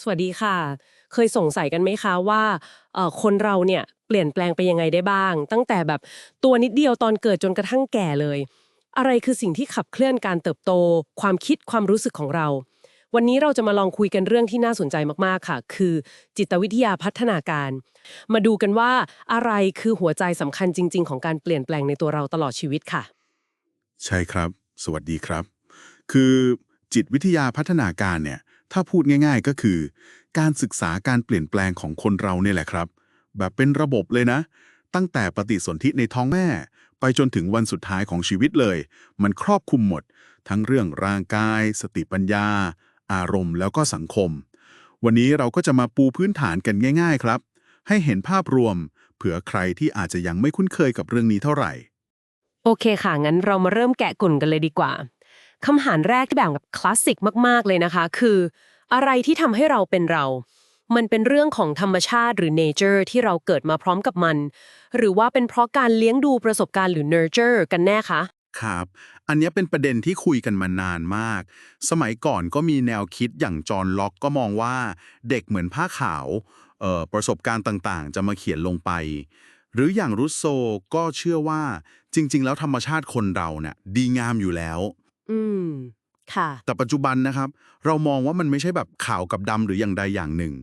สวัสดีค่ะ เคยสงสัยกันไหมคะว่าเอ่อคนเราเนี่ยเปลี่ยนแปลงไปยังไงได้บ้าง ตั้งแต่แบบตัวนิดเดียวตอนเกิดจนกระทั่งแก่เลย อะไรคือสิ่งที่ขับเคลื่อนการเติบโต ความคิดความรู้สึกของเรา วันนี้เราจะมาลองคุยกันเรื่องที่น่าสนใจมากๆค่ะ คือ จิตวิทยาพัฒนาการ มาดูกันว่าอะไรคือหัวใจสำคัญจริง ๆ ของการเปลี่ยนแปลงในตัวเราตลอดชีวิตค่ะ ใช่ครับ สวัสดีครับ คือจิตวิทยาพัฒนาการเนี่ย ถ้าพูดง่ายๆก็คือ การศึกษาการเปลี่ยนแปลงของคนเราเนี่ยแหละครับ แบบเป็นระบบเลยนะ ตั้งแต่ปฏิสนธิในท้องแม่ ไปจนถึงวันสุดท้ายของชีวิตเลย มันครอบคลุมหมด ทั้งเรื่องร่างกาย สติปัญญา อารมณ์แล้วก็สังคม วันนี้เราก็จะมาปูพื้นฐานกันง่าย ๆ ครับ ให้เห็นภาพรวม เผื่อใครที่อาจจะยังไม่คุ้นเคยกับเรื่องนี้เท่าไหร่ โอเคค่ะงั้นเรามาเริ่มแกะกลุ่นกันเลยดีกว่า คำถามแรกที่แบบแบบคลาสสิกมาก ๆ เลยนะคะ คือ อะไรที่ทำให้เราเป็นเรา มันเป็นเรื่องของธรรมชาติหรือ nature ที่เราเกิดมาพร้อมกับมัน หรือว่าเป็นเพราะการเลี้ยงดูประสบการณ์หรือ nurture กันแน่คะครับ อันนี้เป็นประเด็นที่คุยกันมานานมาก สมัยก่อนก็มีแนวคิดอย่างจอห์นล็อกก็มองว่า เด็กเหมือนผ้าขาวเอ่อประสบการณ์ต่างๆ จะมาเขียนลงไป หรืออย่างรุสโซก็เชื่อว่าจริง ๆ แล้วธรรมชาติคนเราเนี่ยดีงามอยู่แล้ว อืม ค่ะ แต่ปัจจุบันนะครับ เรามองว่ามันไม่ใช่แบบขาวกับดำหรืออย่างใดอย่างหนึ่ง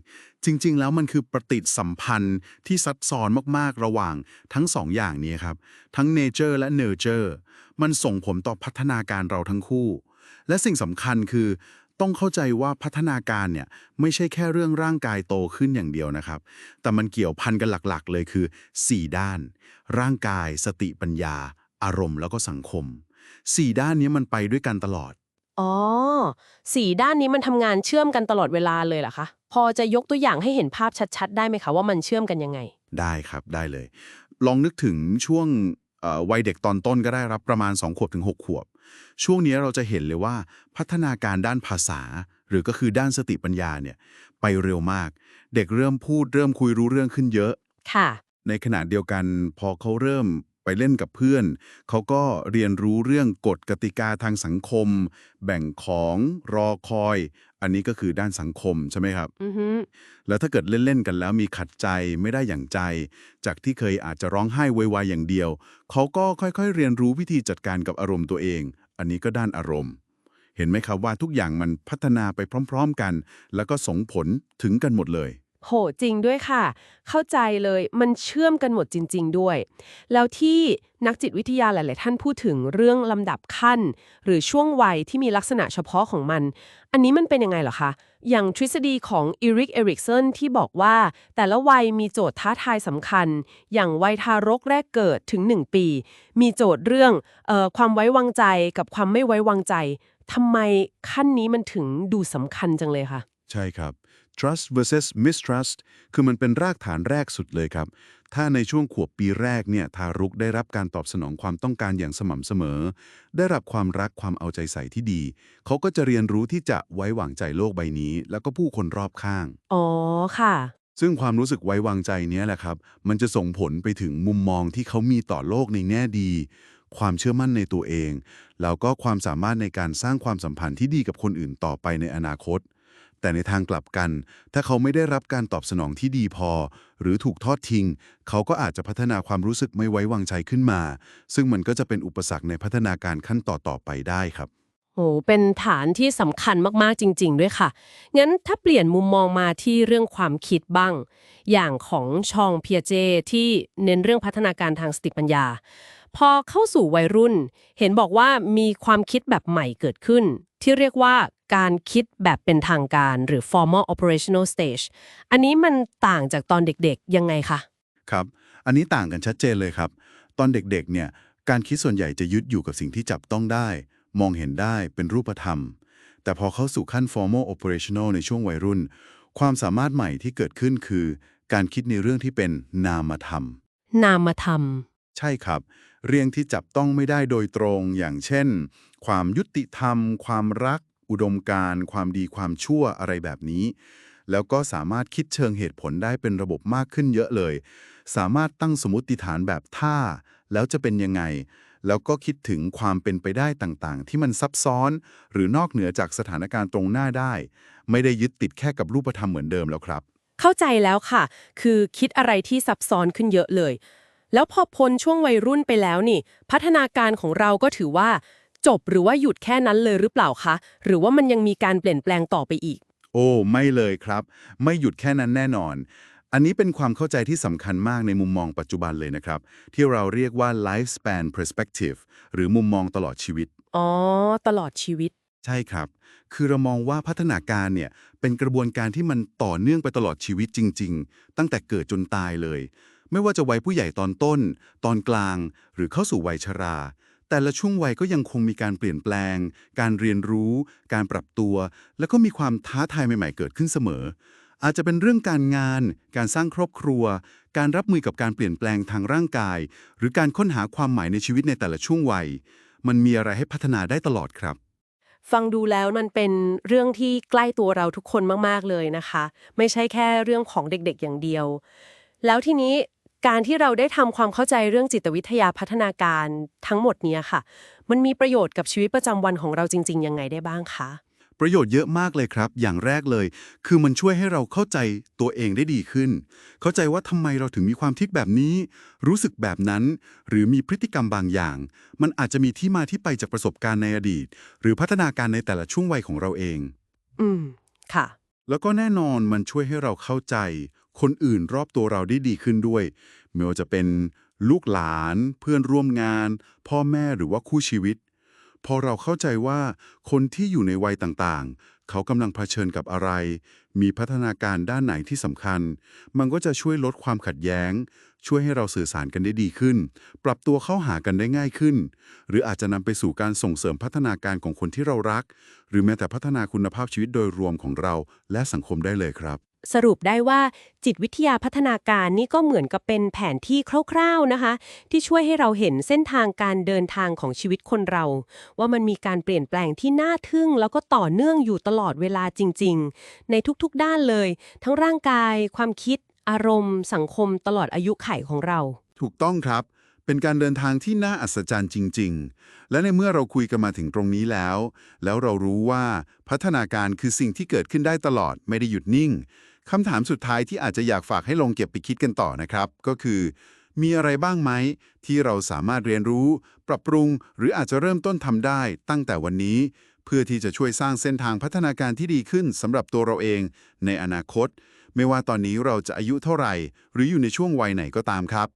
จริง ๆ แล้วมันคือปฏิสัมพันธ์ที่ซับซ้อนมากๆระหว่างทั้งสองอย่างนี้ครับ ทั้ง nature และ nurture มันส่งผลต่อพัฒนาการเราทั้งคู่ และสิ่งสำคัญคือต้องเข้าใจว่าพัฒนาการเนี่ยไม่ใช่แค่เรื่องร่างกายโตขึ้นอย่างเดียวนะครับ แต่มันเกี่ยวพันกันหลักๆ เลยคือ 4 ด้าน ร่างกาย สติปัญญา อารมณ์แล้วก็สังคม 4ด้านนี้มันไปด้วยกันตลอด อ๋อสีด้านนี้มันทำงานเชื่อมกันตลอดเวลาเลยเหรอคะ พอจะยกตัวอย่างให้เห็นภาพชัดๆ ได้ไหมคะว่ามันเชื่อมกันยังไง ได้ครับได้เลย ลองนึกถึงช่วงเอ่อวัยเด็กตอนต้นก็ได้รับประมาณ 2 ขวบถึง 6 ขวบ ช่วงนี้เราจะเห็นเลยว่าพัฒนาการด้านภาษา หรือก็คือด้านสติปัญญาเนี่ยไปเร็วมาก เด็กเริ่มพูดเริ่มคุยรู้เรื่องขึ้นเยอะ ค่ะ ในขณะเดียวกันพอเขาเริ่ม ไปเล่นกับเพื่อน เขาก็เรียนรู้เรื่องกฎกติกาทางสังคม แบ่งของรอคอย อันนี้ก็คือด้านสังคมใช่ไหมครับอือฮึแล้วถ้าเกิดเล่น ๆ กันแล้วมีขัดใจไม่ได้อย่างใจ จากที่เคยอาจจะร้องไห้ไวๆอย่างเดียว เขาก็ค่อยๆ เรียนรู้วิธีจัดการกับอารมณ์ตัวเอง อันนี้ก็ด้านอารมณ์ เห็นไหมครับว่าทุกอย่างมันพัฒนาไปพร้อม ๆ กัน แล้วก็ส่งผลถึงกันหมดเลย โหจริงด้วยค่ะ เข้าใจเลยมันเชื่อมกันหมดจริง ๆ ด้วย แล้วที่นักจิตวิทยาหลาย ๆ ท่านพูดถึงเรื่องลำดับขั้น หรือช่วงวัยที่มีลักษณะเฉพาะของมัน อันนี้มันเป็นยังไงเหรอคะ อย่างทฤษฎีของอีริกเอริกสันที่บอกว่า แต่ละวัยมีโจทย์ท้าทายสำคัญ อย่างวัยทารกแรกเกิดถึง 1 ปี มีโจทย์เรื่องเออความไว้วางใจกับความไม่ไว้วางใจทำไมขั้นนี้มันถึงดูสำคัญจังเลยคะ ใช่ครับ trust versus mistrust คือมันเป็นรากฐานแรกสุดเลยครับ ถ้าในช่วงขวบปีแรกเนี่ยทารุกได้รับการตอบสนองความต้องการอย่างสม่ำเสมอ ได้รับความรักความเอาใจใส่ที่ดี เขาก็จะเรียนรู้ที่จะไว้วางใจโลกใบนี้ แล้วก็ผู้คนรอบข้าง อ๋อ ค่ะ ซึ่งความรู้สึกไว้วางใจเนี้ยแหละครับ มันจะส่งผลไปถึงมุมมองที่เขามีต่อโลกในแง่ดี ความเชื่อมั่นในตัวเอง แล้วก็ความสามารถในการสร้างความสัมพันธ์ที่ดีกับคนอื่นต่อไปในอนาคต แต่ในทางกลับกัน ถ้าเขาไม่ได้รับการตอบสนองที่ดีพอ หรือถูกทอดทิ้ง เขาก็อาจจะพัฒนาความรู้สึกไม่ไว้วางใจขึ้นมา ซึ่งมันก็จะเป็นอุปสรรคในพัฒนาการขั้นต่อๆไปได้ครับโหเป็นฐานที่สำคัญมากๆจริง ๆ ด้วยค่ะ งั้นถ้าเปลี่ยนมุมมองมาที่เรื่องความคิดบ้าง อย่างของชองเพียเจที่เน้นเรื่องพัฒนาการทางสติปัญญา พอเข้าสู่วัยรุ่น เห็นบอกว่ามีความคิดแบบใหม่เกิดขึ้น ที่เรียกว่า การคิดแบบเป็นทางการหรือ formal operational stage อันนี้มันต่างจากตอนเด็กๆ ยังไงคะ ครับ อันนี้ต่างกันชัดเจนเลยครับ ตอนเด็กๆ เนี่ย การคิดส่วนใหญ่จะยึดอยู่กับสิ่งที่จับต้องได้ มองเห็นได้เป็นรูปธรรม แต่พอเข้าสู่ขั้น formal operational ในช่วงวัยรุ่น ความสามารถใหม่ที่เกิดขึ้นคือ การคิดในเรื่องที่เป็นนามธรรม นามธรรม ใช่ครับ เรื่องที่จับต้องไม่ได้โดยตรง อย่างเช่น ความยุติธรรม ความรัก อุดมการณ์ความดีความชั่วอะไรแบบนี้ แล้วก็สามารถคิดเชิงเหตุผลได้เป็นระบบมากขึ้นเยอะเลย สามารถตั้งสมมติฐานแบบถ้าแล้วจะเป็นยังไง แล้วก็คิดถึงความเป็นไปได้ต่างๆ ที่มันซับซ้อน หรือนอกเหนือจากสถานการณ์ตรงหน้าได้ ไม่ได้ยึดติดแค่กับรูปธรรมเหมือนเดิมแล้วครับ เข้าใจแล้วค่ะ คือคิดอะไรที่ซับซ้อนขึ้นเยอะเลยแล้วพอพ้นช่วงวัยรุ่นไปแล้วนี่ พัฒนาการของเราก็ถือว่า จบหรือว่าหยุดแค่นั้นเลยหรือเปล่าคะ หรือว่ามันยังมีการเปลี่ยนแปลงต่อไปอีก โอ้ ไม่เลยครับ ไม่หยุดแค่นั้นแน่นอน อันนี้เป็นความเข้าใจที่สำคัญมากในมุมมองปัจจุบันเลยนะครับ ที่เราเรียกว่า lifespan perspective หรือมุมมองตลอดชีวิต อ๋อ ตลอดชีวิต ใช่ครับ คือเรามองว่าพัฒนาการเนี่ยเป็นกระบวนการที่มันต่อเนื่องไปตลอดชีวิตจริง ๆ ตั้งแต่เกิดจนตายเลย ไม่ว่าจะวัยผู้ใหญ่ตอนต้น ตอนกลาง หรือเข้าสู่วัยชรา แต่ละช่วงวัยก็ยังคงมีการเปลี่ยนแปลง การเรียนรู้ การปรับตัว แล้วก็มีความท้าทายใหม่ ๆ เกิดขึ้นเสมอ อาจจะเป็นเรื่องการงาน การสร้างครอบครัว การรับมือกับการเปลี่ยนแปลงทางร่างกาย หรือการค้นหาความหมายในชีวิตในแต่ละช่วงวัย มันมีอะไรให้พัฒนาได้ตลอดครับฟังดูแล้วมันเป็นเรื่องที่ใกล้ตัวเราทุกคนมาก ๆ เลยนะคะ ไม่ใช่แค่เรื่องของเด็กๆอย่างเดียว แล้วทีนี้ การที่เราได้ทำความเข้าใจเรื่องจิตวิทยาพัฒนาการทั้งหมดเนี้ยค่ะ มันมีประโยชน์กับชีวิตประจำวันของเราจริง ๆ ยังไงได้บ้างคะ ประโยชน์เยอะมากเลยครับ อย่างแรกเลย คือมันช่วยให้เราเข้าใจตัวเองได้ดีขึ้น เข้าใจว่าทำไมเราถึงมีความคิดแบบนี้ รู้สึกแบบนั้น หรือมีพฤติกรรมบางอย่าง มันอาจจะมีที่มาที่ไปจากประสบการณ์ในอดีต หรือพัฒนาการในแต่ละช่วงวัยของเราเอง อืม ค่ะ แล้วก็แน่นอนมันช่วยให้เราเข้าใจ คนอื่นรอบตัวเราได้ดีขึ้นด้วยไม่ว่าจะเป็นลูกหลานเพื่อนร่วมงาน พ่อแม่หรือว่าคู่ชีวิต พอเราเข้าใจว่าคนที่อยู่ในวัยต่างๆ เขากำลังเผชิญกับอะไร มีพัฒนาการด้านไหนที่สำคัญ มันก็จะช่วยลดความขัดแย้ง ช่วยให้เราสื่อสารกันได้ดีขึ้น ปรับตัวเข้าหากันได้ง่ายขึ้น หรืออาจจะนำไปสู่การส่งเสริมพัฒนาการของคนที่เรารัก หรือแม้แต่พัฒนาคุณภาพชีวิตโดยรวมของเราและสังคมได้เลยครับ สรุปได้ว่าจิตวิทยาพัฒนาการนี่ก็เหมือนกับเป็นแผนที่คร่าวๆนะคะ ที่ช่วยให้เราเห็นเส้นทางการเดินทางของชีวิตคนเรา ว่ามันมีการเปลี่ยนแปลงที่น่าทึ่ง แล้วก็ต่อเนื่องอยู่ตลอดเวลาจริง ๆ ในทุกๆด้านเลย ทั้งร่างกาย ความคิด อารมณ์ สังคมตลอดอายุไขของเรา ถูกต้องครับ เป็นการเดินทางที่น่าอัศจรรย์จริง ๆ และในเมื่อเราคุยกันมาถึงตรงนี้แล้ว แล้วเรารู้ว่าพัฒนาการคือสิ่งที่เกิดขึ้นได้ตลอดไม่ได้หยุดนิ่ง คำถามสุดท้ายที่อาจจะอยากฝากให้ลงเก็บไปคิดกันต่อนะครับ ก็คือ มีอะไรบ้างไหม ที่เราสามารถเรียนรู้ ปรับปรุง หรืออาจจะเริ่มต้นทำได้ ตั้งแต่วันนี้ เพื่อที่จะช่วยสร้างเส้นทางพัฒนาการที่ดีขึ้นสำหรับตัวเราเอง ในอนาคต ไม่ว่าตอนนี้เราจะอายุเท่าไหร่ หรืออยู่ในช่วงวัยไหนก็ตามครับ